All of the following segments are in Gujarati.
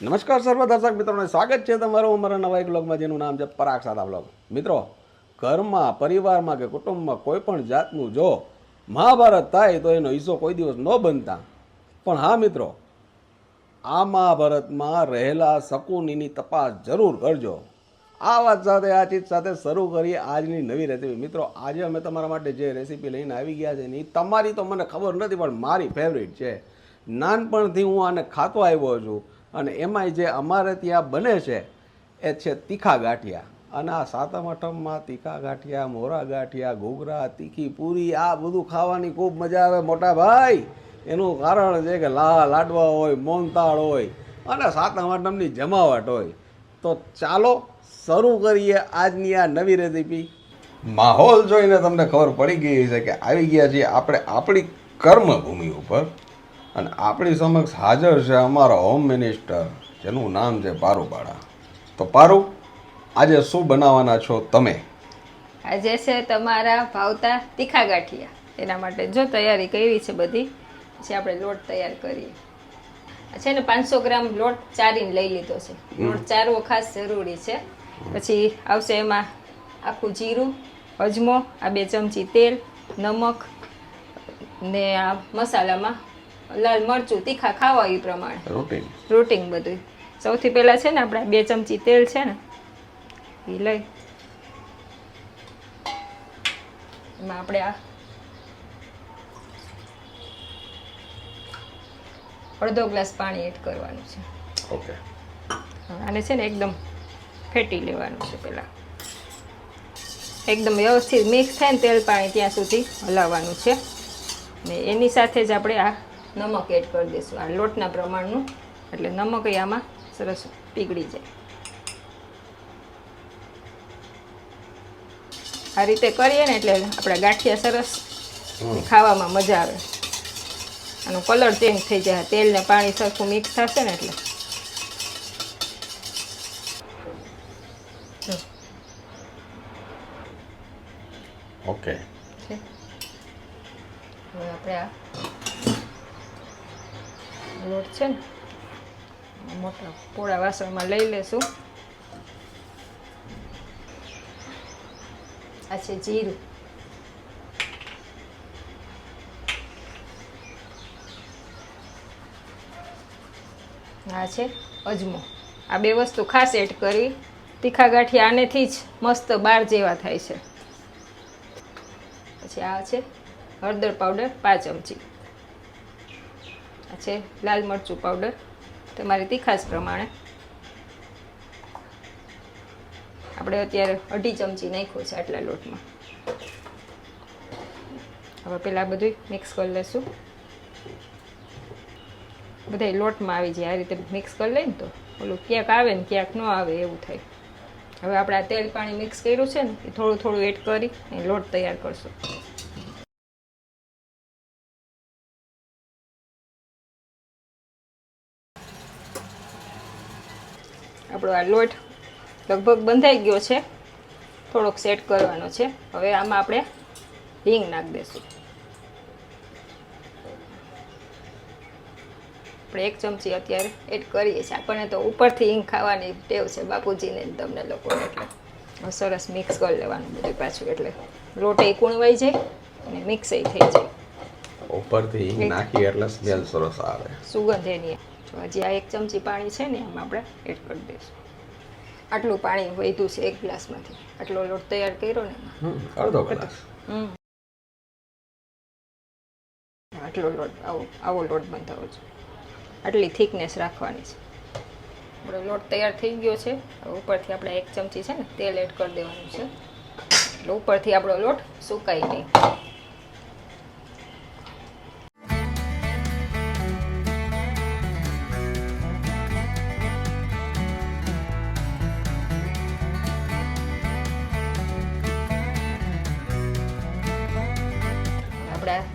નમસ્કાર સર્વ દર્શક મિત્રોને. સ્વાગત છે તમારું અમારા નવા એક બ્લોગમાં જેનું નામ છે પરાગ સાદા બ્લોગ મિત્રો, ઘરમાં, પરિવારમાં કે કુટુંબમાં કોઈ પણ જાતનું જો મહાભારત થાય તો એનો હિસ્સો કોઈ દિવસ ન બનતા. પણ હા મિત્રો, આ મહાભારતમાં રહેલા શકુનીની તપાસ જરૂર કરજો. આ વાત સાથે, આ ચીજ સાથે શરૂ કરીએ આજની નવી રેસીપી મિત્રો, આજે અમે તમારા માટે જે રેસીપી લઈને આવી ગયા છે એની તમારી તો મને ખબર નથી, પણ મારી ફેવરિટ છે. નાનપણથી હું આને ખાતો આવ્યો છું. અને એમાંય જે અમારે ત્યાં બને છે, એ છે તીખા ગાંઠિયા. અને આ સાતમ આઠમમાં તીખા ગાંઠિયા, મોરા ગાંઠિયા, ઘૂઘરા, તીખી પૂરી, આ બધું ખાવાની ખૂબ મજા આવે મોટા ભાઈ. એનું કારણ છે કે લા, લાડવા હોય મોનતાળ હોય, અને સાતમ આઠમની જમાવટ હોય. તો ચાલો શરૂ કરીએ આજની આ નવી રેસીપી. માહોલ જોઈને તમને ખબર પડી ગઈ છે કે આવી ગયા છીએ આપણે આપણી કર્મભૂમિ ઉપર. અને આપણી સમક્ષ હાજર છે અમારા હોમ મિનિસ્ટર જેનું નામ છે પારુબાળા તો પારુ આજે શું બનાવવાના છો તમે? આજે છે તમારા ભાવતા તીખા ગાંઠિયા. એના માટે જો તૈયારી કેવી છે બધી પછી આપણે લોટ તૈયાર કરીએ. છે ને પાંચસો ગ્રામ લોટ ચારીને લઈ લીધો છે. લોટ ચારવો ખાસ જરૂરી છે. પછી આવશે એમાં આખું જીરું અજમો આ બે ચમચી તેલ નમક ને આ મસાલામાં લાલ મરચું તીખા ખાવા એ પ્રમાણે. રોટિંગ રૂટિંગ બધું સૌથી પહેલાં છે ને આપણે બે ચમચી તેલ છે ને એ લઈ. એમાં આપણે આ અડધો ગ્લાસ પાણી એડ કરવાનું છે. ઓકે. આને છે ને એકદમ ફેટી લેવાનું છે પહેલાં. એકદમ વ્યવસ્થિત મિક્સ થાય ને તેલ પાણી ત્યાં સુધી હલાવવાનું છે. ને એની સાથે જ આપણે આ નમક એડ કરી દઈશું આ લોટના પ્રમાણનું. એટલે નમક આમાં સરસ પીગળી જાય. આ રીતે કરીએ ને એટલે આપણા ગાંઠિયા સરસ ખાવામાં મજા આવે. આનો કલર ચેન્જ થઈ જાય. તેલ ને પાણી સરખું મિક્સ થશે ને એટલે. ઓકે હવે આપણે આ લોટ છે ને મોટા પોળા વાસણમાં લઈ લેશું આ છે જીરું આ છે અજમો. આ બે વસ્તુ ખાસ એડ કરી. તીખા ગાંઠિયા આનેથી જ મસ્ત બાર જેવા થાય છે. પછી આ છે હળદર પાવડર પાંચ ચમચી. આ છે લાલ મરચું પાવડર તમારી તીખાશ પ્રમાણે. આપણે અત્યારે અઢી ચમચી નાખ્યો છે આટલા લોટમાં. હવે પહેલાં બધું મિક્સ કરી લઈશું બધા લોટમાં આવી જાય, આ રીતે મિક્સ કરી લઈએ ને તો ઓલું ક્યાંક આવે ને ક્યાંક ન આવે એવું થાય. હવે આપણે આ તેલ પાણી મિક્સ કર્યું છે ને, એ થોડું થોડું એડ કરી લોટ તૈયાર કરશું. આપણો આ લોટ લગભગ બંધાઈ ગયો છે. થોડોક સેટ કરવાનો છે. હવે આમાં આપણે હિંગ નાખી દઈશું. આપણે એક ચમચી અત્યારે એડ કરીએ છીએ. આપણને તો ઉપરથી હિંગ ખાવાની ટેવ છે બાપુજીને તમને લોકોને એટલે. સરસ મિક્સ કરી લેવાનું બધું પાછું એટલે. લોટ કૂણવાઈ જાય અને મિક્સ થઈ જાય. ઉપરથી હિંગ નાખી એટલે સ્મેલ સરસ આવે. સુગંધ એની જો હજી આ એક ચમચી પાણી છે ને એમાં આપણે એડ કરી દઈશું. આટલું પાણી વધ્યું છે એક ગ્લાસમાંથી. આટલો લોટ તૈયાર કર્યો ને અડધો ગ્લાસ. હમ. આટલો લોટ આવો આવો લોટ બંધાવો છો. આટલી થિકનેસ રાખવાની છે. આપણો લોટ તૈયાર થઈ ગયો છે. ઉપરથી આપણે એક ચમચી છે ને તેલ એડ કરી દેવાનું છે. એટલે ઉપરથી આપણો લોટ સુકાઈ નહીં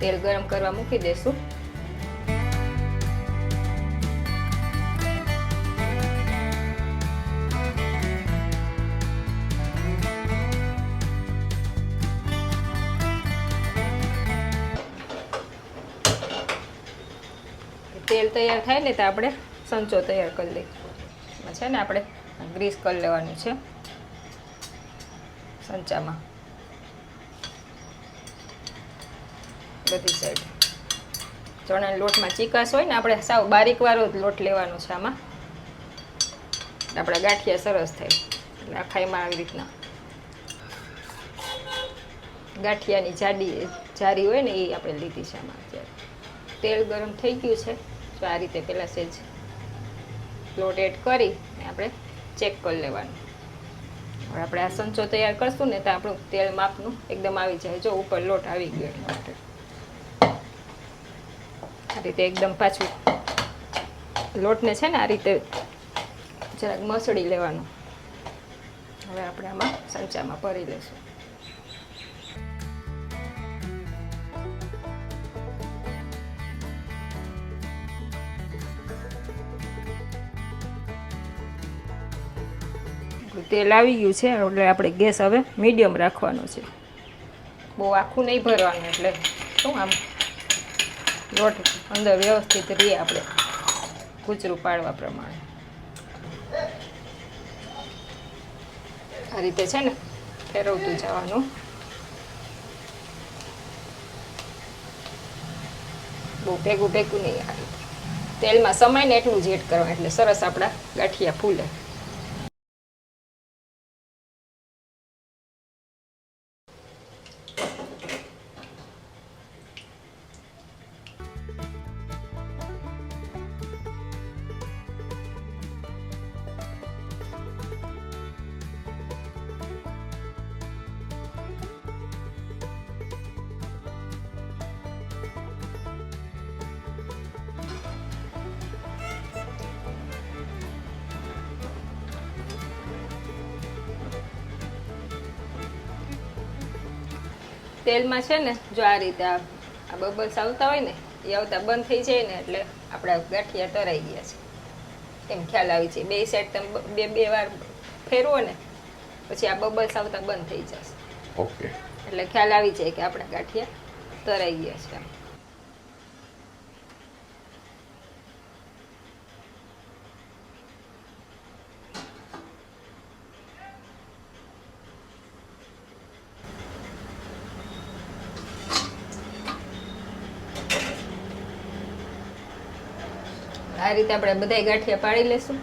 તેલ ગરમ કરવા મૂકી દઈશું તેલ તૈયાર થાય ને તો આપણે સંચો તૈયાર કરી લઈએ છે ને આપણે ગ્રીસ કરી લેવાનું છે. સંચામાં. બધી સાઈડ ચણાના લોટમાં ચીકાશ હોય ને, આપણે સાવ બારીક વાળો લોટ લેવાનો છે આમાં. આપણા ગાંઠિયા સરસ થાય. એટલે આખા એમાં આવી રીતના. ગાંઠિયાની જાડી, જારી હોય ને, એ આપણે લીધી છે આમાં અત્યારે. તેલ ગરમ થઈ ગયું છે. તો આ રીતે પહેલાં સેજ લોટ એડ કરી ને આપણે ચેક કરી લેવાનું. હવે આપણે આ સંચો તૈયાર કરશું ને, તો આપણું તેલ માપનું એકદમ આવી જાય. જો ઉપર લોટ આવી ગયો એટલા માટે. રીતે એકદમ પાછું લોટને છે ને આ રીતે જરાક મસળી લેવાનું. હવે આપણે આમાં સંચામાં ભરી લઈશું. તેલ આવી ગયું છે, એટલે આપણે ગેસ હવે મીડિયમ રાખવાનો છે. બહુ આખું નહીં ભરવાનું એટલે શું આમ લોટ અંદર વ્યવસ્થિત રહીએ આપણે. કૂચરું પાડવા પ્રમાણે. આ રીતે છે ને ફેરવતું જવાનું. બહુ ભેગું ભેગું નહીં આ તેલમાં સમય ને એટલું જ એડ કરવા, એટલે સરસ આપણા ગાંઠિયા ફૂલે. તેલમાં છે ને જો આ રીતે આ બબલ્સ આવતા હોય ને એ આવતા બંધ થઈ જાય ને એટલે આપણા ગાંઠિયા તરાઈ ગયા છે. એમ ખ્યાલ આવી છે બે સાઈડ તમે બે બે વાર ફેરવો ને પછી આ બબલ્સ આવતા બંધ થઈ જશે. ઓકે. એટલે ખ્યાલ આવી જાય કે આપણા ગાંઠિયા તરાઈ ગયા છે આ રીતે આપણે બધાય ગાંઠિયા પાડી લેશું.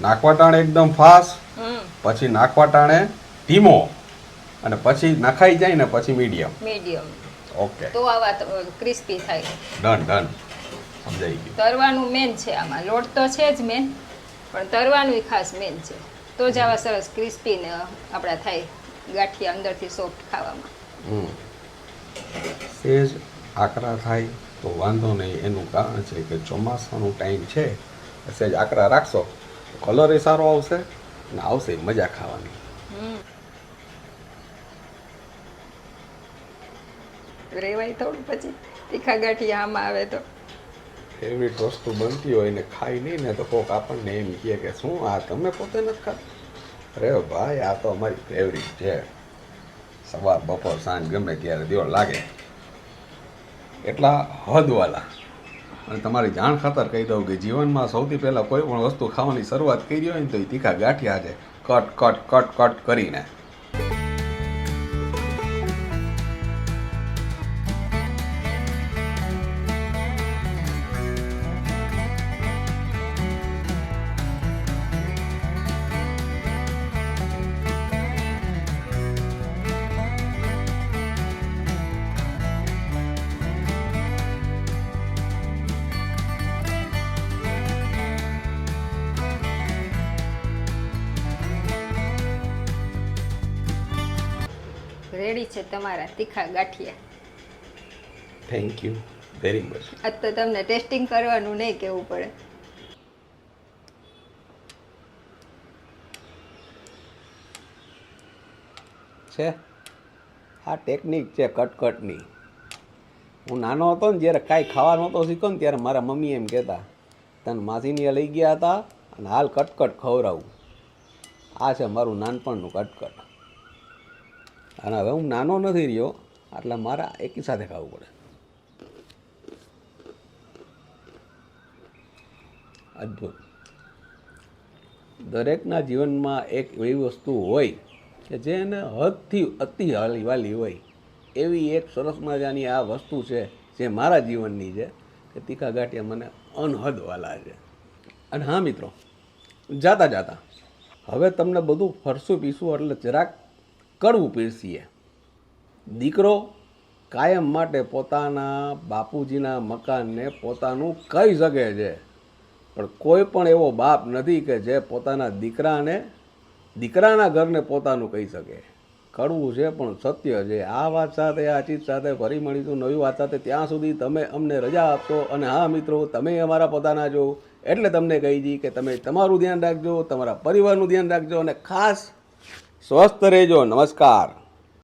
નાખવા ટાણે એકદમ ફાસ્ટ હમ. પછી નાખવા ટાણે ધીમો અને પછી નખાઈ જાય ને પછી મીડિયમ મીડિયમ ઓકે તો આવા ક્રિસ્પી થાય. ડન ડન સમજાઈ ગયું. તરવાનું મેન છે આમાં. લોટ તો છે જ મેન પણ તરવાનું ખાસ મેન છે. તો જ આવા સરસ ક્રિસ્પી ને આપણા થાય ગાંઠિયા અંદરથી સોફ્ટ ખાવામાં. હમ. સેજ આકરા થાય તો વાંધો નહીં. એનું કારણ છે કે ચોમાસાનો ટાઈમ છે. સેજ આકરા રાખશો કલર એ સારો આવશે અને આવશે મજા ખાવાની. રેવાય થોડું પછી. તીખા ગાંઠિયા આમાં આવે તો. ફેવરિટ વસ્તુ બનતી હોય ને ખાઈ નહીં ને તો કોક આપણને એમ કહે કે શું આ તમે પોતે નથી ખાતા? અરે ભાઈ, આ તો અમારી ફેવરિટ છે. સવાર, બપોર, સાંજ ગમે ત્યારે દેવો લાગે. એટલા હદવાલા. અને તમારી જાણ ખાતર કહી દઉં કે જીવનમાં સૌથી પહેલાં કોઈ પણ વસ્તુ ખાવાની શરૂઆત કરી હોય ને તો એ તીખા ગાંઠિયા છે. કટ કટ કટ કટ કરીને. રેડી છે તમારા તીખા ગાંઠિયા. થેન્ક યુ વેરી મચ આજ તો તમને ટેસ્ટિંગ કરવાનું નહીં કહેવું પડે. છે? આ ટેકનિક છે કટકટની. હું નાનો હતો ને જ્યારે કાંઈ ખાવા નહોતો શીખ્યો ને ત્યારે મારા મમ્મી એમ કહેતા તને માસીને લઈ ગયા હતા અને હાલ કટકટ ખવડાવું. આ છે મારું નાનપણનું કટકટ. અને હવે હું નાનો નથી રહ્યો, એટલે મારે એકી સાથે ખાવું પડે. અદ્ભુત. દરેકના જીવનમાં એક એવી વસ્તુ હોય કે જે એને હદથી અતિ હાલી વાલી હોય, એવી એક સરસ મજાની આ વસ્તુ છે જે મારા જીવનની છે, કે તીખા ગાંઠિયા મને અનહદ વાલા છે. અને હા મિત્રો, જાતા જાતા. હવે તમને બધું ફરશું પીશું એટલે જરાક કડવું પીરસીએ. દીકરો કાયમ માટે પોતાના બાપુજીના મકાનને પોતાનું કહી શકે છે. પણ કોઈ પણ એવો બાપ નથી કે જે પોતાના દીકરાને, દીકરાના ઘરને પોતાનું કહી શકે. કડવું છે પણ સત્ય છે. આ વાત સાથે, આ ચીજ સાથે ફરી મળીશું નવી વાત સાથે. ત્યાં સુધી તમે અમને રજા આપશો અને હા મિત્રો, તમે અમારા પોતાના જો એટલે તમને કહી દી કે તમે તમારું ધ્યાન રાખજો, તમારા પરિવારનું ધ્યાન રાખજો અને ખાસ સ્વસ્થ રહેજો. નમસ્કાર.